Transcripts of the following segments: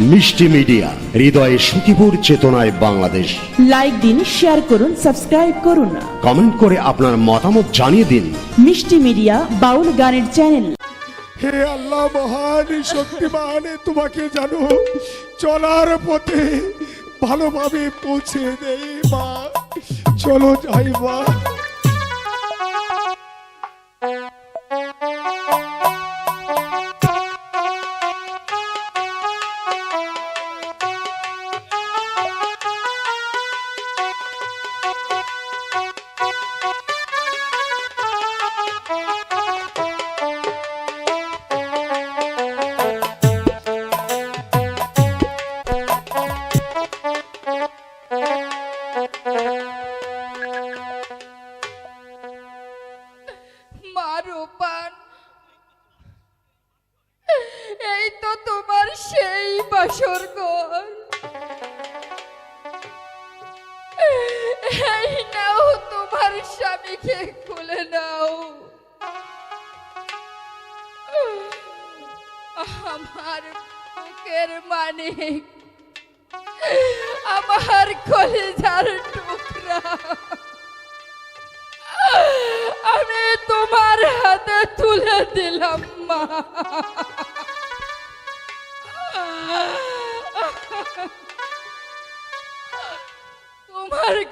মিষ্টি মিডিয়া হৃদয়ে সুখীপুর চেতনায় বাংলাদেশ। লাইক দিন শেয়ার করুন সাবস্ক্রাইব করুন কমেন্ট করে আপনার মতামত জানিয়ে দিন। মিষ্টি মিডিয়া বাউল গানের চ্যানেল হে আল্লাহ মহান শক্তিমান তোমাকে জানো চলার পথে ভালোভাবে পৌঁছে দেই মা। চলো যাই মা। বাসর এই নাও তোমার স্বামীকে খুলে নাও। আমার বুকের মানিক, আমার কলিজার টুকরা। আমি তোমার হাতে তুলে দিলাম, মা।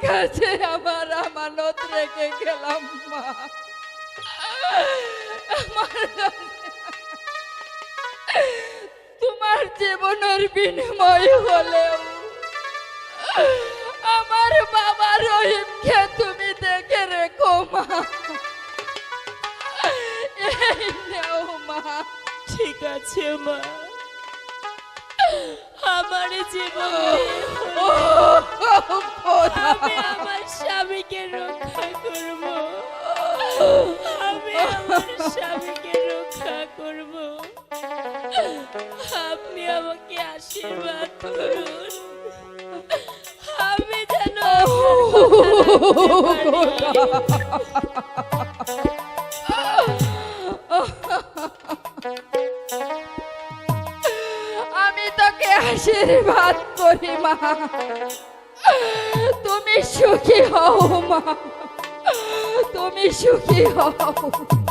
কাছে আমার আমানত রেখে গেলাম, মা। তোমার জীবনের বিনিময় হলেও আমার বাবা রহিমকে তুমি দেখে রেখো, মা। এই মা। ঠিক আছে, মা। আমার জীবনে আমি আমার স্বামীকে রক্ষা করব। আমি আমার স্বামীকে রক্ষা করব। আপনি আমাকে আশীর্বাদ করুন। আমি যেন আশীর্বাদ করি মা। তুমি সুখী হও মা। তুমি সুখী হও।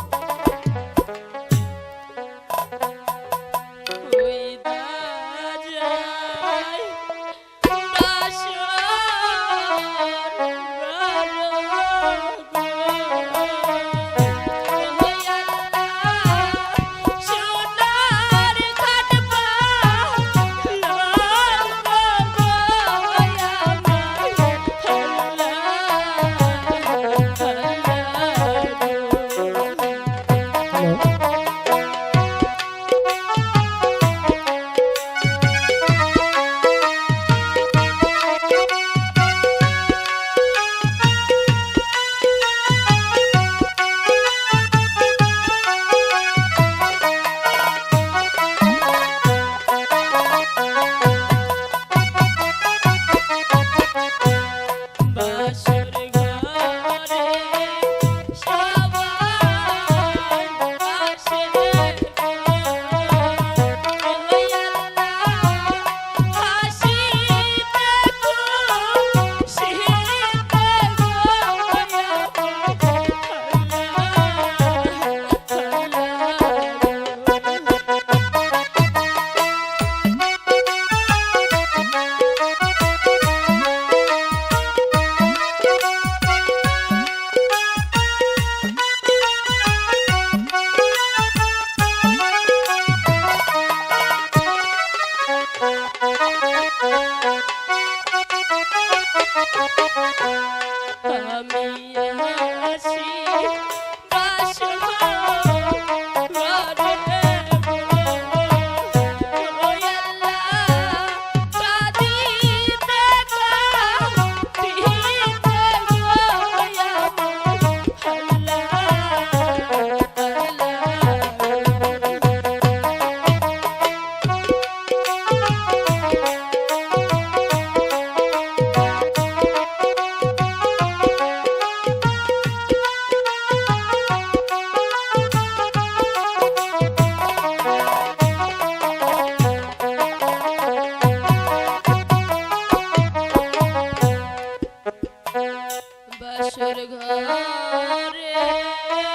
আমি আসি Hare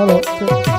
哈喽。